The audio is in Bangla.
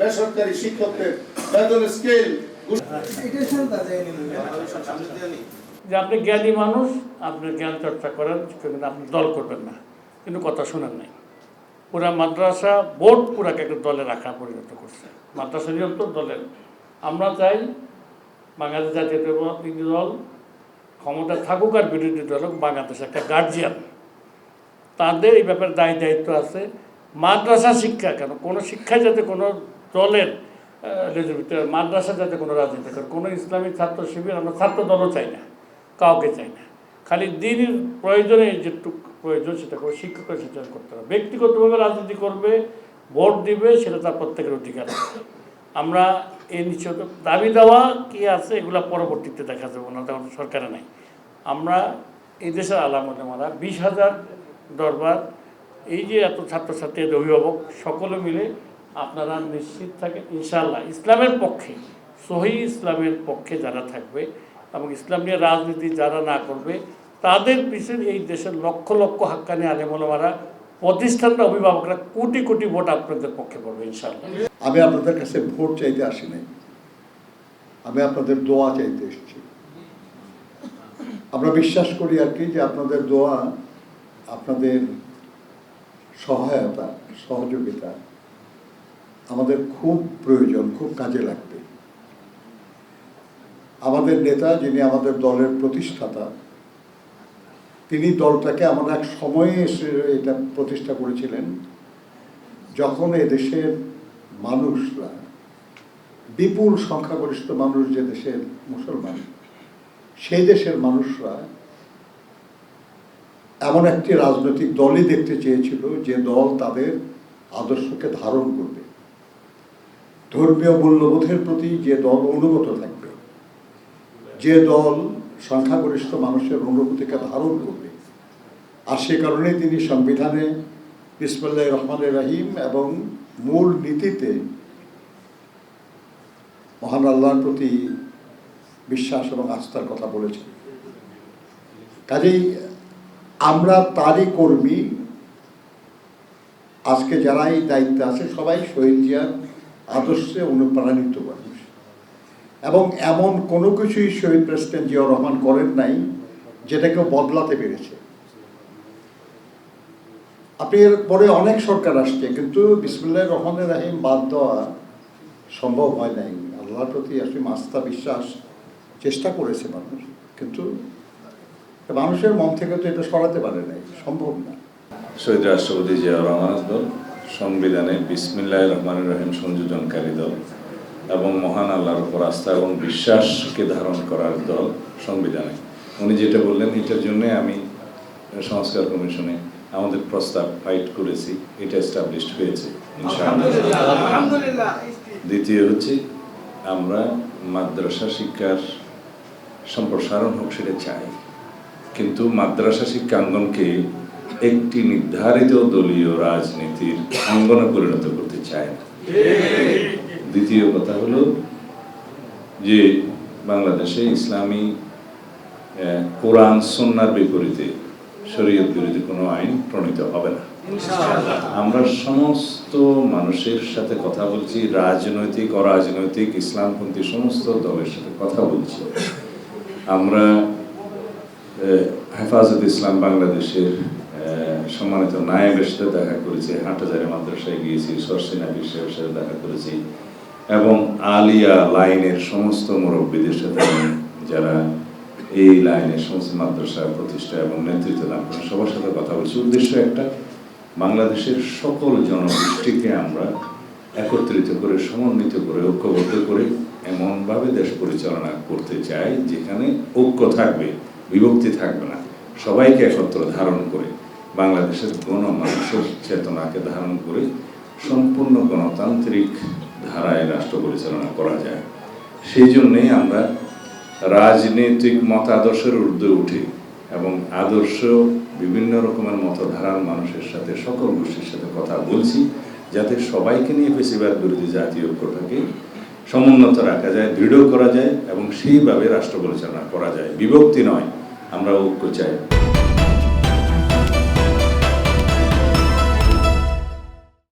বেসরকারি শিক্ষকদের বেতন স্কেল যে আপনি জ্ঞানী মানুষ, আপনি জ্ঞান চর্চা করেন কিন্তু আপনি দল করবেন না। কিন্তু কথা শোনেন নাই। পুরা মাদ্রাসা বোর্ড পুরাকে একটা দলে রাখা পরিণত করছে। মাদ্রাসা নিয়ন্ত্রণ দলের। আমরা চাই বাংলাদেশ জাতীয়তাবাদী দল ক্ষমতা থাকুক আর বিরোধী দল হোক, বাংলাদেশ একটা গার্জিয়ান তাদের এই ব্যাপারে দায় দায়িত্ব আছে। মাদ্রাসা শিক্ষা কেন? কোনো শিক্ষায় যাতে কোনো দলের মাদ্রাসা যাতে কোনো রাজনীতি করে। কোনো ইসলামিক ছাত্র শিবির, আমরা ছাত্র দলও চাই না, কাউকে চাই না। খালি দিনের প্রয়োজনে যেটুকু প্রয়োজন সেটা করে শিক্ষকের সচেতন করতে হবে। ব্যক্তিগতভাবে রাজনীতি করবে, ভোট দিবে, সেটা তার প্রত্যেকের অধিকার। আমরা এই নিশ্চয় দাবি দেওয়া কি আছে এগুলা পরবর্তীতে দেখা যাবে, না তখন সরকারে নাই। আমরা এই দেশের আলামা বিশ হাজার দরবার, এই যে এত ছাত্রছাত্রী অভিভাবক, সকলে মিলে আপনারা নিশ্চিত থাকেন ইনশাল্লাহ ইসলামের পক্ষে, সহি ইসলামের পক্ষে যারা থাকবে এবং ইসলাম নিয়ে রাজনীতি যারা না করবে, তাদের পিছনে এই দেশের লক্ষ লক্ষ হাক্কানি আলেমলামারা প্রতিষ্ঠানটা অভিভাবকরা কোটি কোটি ভোট আপনাদের পক্ষে পড়বে ইনশাল্লাহ আমি আপনাদের কাছে ভোট চাইতে আসি নাই। আমি আপনাদের দোয়া চাইতে এসেছি। আমরা বিশ্বাস করি আর কি যে আপনাদের দোয়া, আপনাদের সহায়তা, সহযোগিতা আমাদের খুব প্রয়োজন, খুব কাজে লাগবে। আমাদের নেতা যিনি আমাদের দলের প্রতিষ্ঠাতা তিনি দলটাকে এমন এক সময়ে এসে এটা প্রতিষ্ঠা করেছিলেন। যখন এদেশের মানুষরা, বিপুল সংখ্যাগরিষ্ঠ মানুষ যে দেশের মুসলমান, সেই দেশের মানুষরা এমন একটি রাজনৈতিক দলই দেখতে চেয়েছিল যে দল তাদের আদর্শকে ধারণ করবে। ধর্মীয় মূল্যবোধের প্রতি যে দল অনুগত থাকবে, যে দল সংখ্যাগরিষ্ঠ মানুষের অনুভূতিকে ধারণ করবে। আর সে কারণেই তিনি সংবিধানে বিসমুল্লাহ রহমান রাহিম এবং মূল নীতিতে মহান আল্লাহর প্রতি বিশ্বাস এবং আস্থার কথা বলেছেন। কাজেই আমরা তারই কর্মী। আজকে যারা এই দায়িত্বে আছে, সবাই শহীদ জিয়ার আদর্শে অনুপ্রাণিত মানুষ এবং এমন কোনো কিছুই শহীদ প্রেসিডেন্ট জিয়াউর রহমান করেন নাই যেটাকে বদলাতে পেরেছে। আপনি এর পরে অনেক সরকার আসছে, কিন্তু বিসমুল্লাহ রহমানের রাহিম বাদ দেওয়া সম্ভব হয় নাই। আল্লাহর প্রতি আসলে আস্থা বিশ্বাস, চেষ্টা করেছে মানুষ, কিন্তু মানুষের মন থেকে তো এটা সরাতে পারে নাই, সম্ভব না। শহীদ রাষ্ট্রপতি জিয়াউর রহমান দল সংবিধানে বিসমিল্লাহ রহমান রহিম সংযোজনকারী দল। এবং মহান আল্লাহর উপর আস্থা এবং বিশ্বাসকে ধারণ করার দল সংবিধানে। উনি যেটা বললেন এটার জন্য আমি সংস্কার কমিশনে আমাদের প্রস্তাব ফাইট করেছি এটা এস্টাবলিশড হয়েছে দ্বিতীয় হচ্ছে আমরা মাদ্রাসা শিক্ষার সম্প্রসারণ হোক সেটা চাই কিন্তু মাদ্রাসা শিক্ষাঙ্গনকে একটি নির্ধারিত দলীয় রাজনীতির অঙ্গনে পরিণত করতে চায় না। দ্বিতীয় কথা হলো যে বাংলাদেশে ইসলামী কোরআন সন্ন্যার বিপরীতে শরীয়ত বিরোধী কোনো আইন প্রণীত হবে না। আমরা সমস্ত মানুষের সাথে কথা বলছি রাজনৈতিক অরাজনৈতিক ইসলামপন্থী সমস্ত দলের সাথে কথা বলছি। আমরা হেফাজত ইসলাম বাংলাদেশের সম্মানিত নায়েবের সাথে দেখা করেছি হাটহাজারি মাদ্রাসায় গিয়েছি সরসিনা বিশ্বের সাথে দেখা করেছি। এবং আলিয়া লাইনের সমস্ত মুরব্বীদের সাথে যারা এই লাইনের সমস্ত মাদ্রাসা প্রতিষ্ঠা এবং নেতৃত্ব দান করেন, সবার সাথে কথা বলছি। উদ্দেশ্য একটা, বাংলাদেশের সকল জনগোষ্ঠীকে আমরা একত্রিত করে, সমন্বিত করে, ঐক্যবদ্ধ করে, এমনভাবে দেশ পরিচালনা করতে চাই, যেখানে ঐক্য থাকবে, বিভক্তি থাকবে না। সবাইকে একত্র ধারণ করে, বাংলাদেশের গণমানুষের চেতনাকে ধারণ করে, সম্পূর্ণ গণতান্ত্রিক ধারায় রাষ্ট্র পরিচালনা করা যায়। সেই জন্যেই আমরা রাজনৈতিক মতাদর্শের ঊর্ধ্বে উঠি এবং আদর্শ বিভিন্ন রকমের মতধারার মানুষের সাথে, সকল গোষ্ঠীর সাথে কথা বলছি যাতে সবাইকে নিয়ে বেশিরভাগ বিরোধী জাতীয় ঐক্যটাকে সমুন্নত রাখা যায়, দৃঢ় করা যায় এবং সেইভাবে রাষ্ট্র পরিচালনা করা যায়। বিভক্তি নয়, আমরা ঐক্য চাই।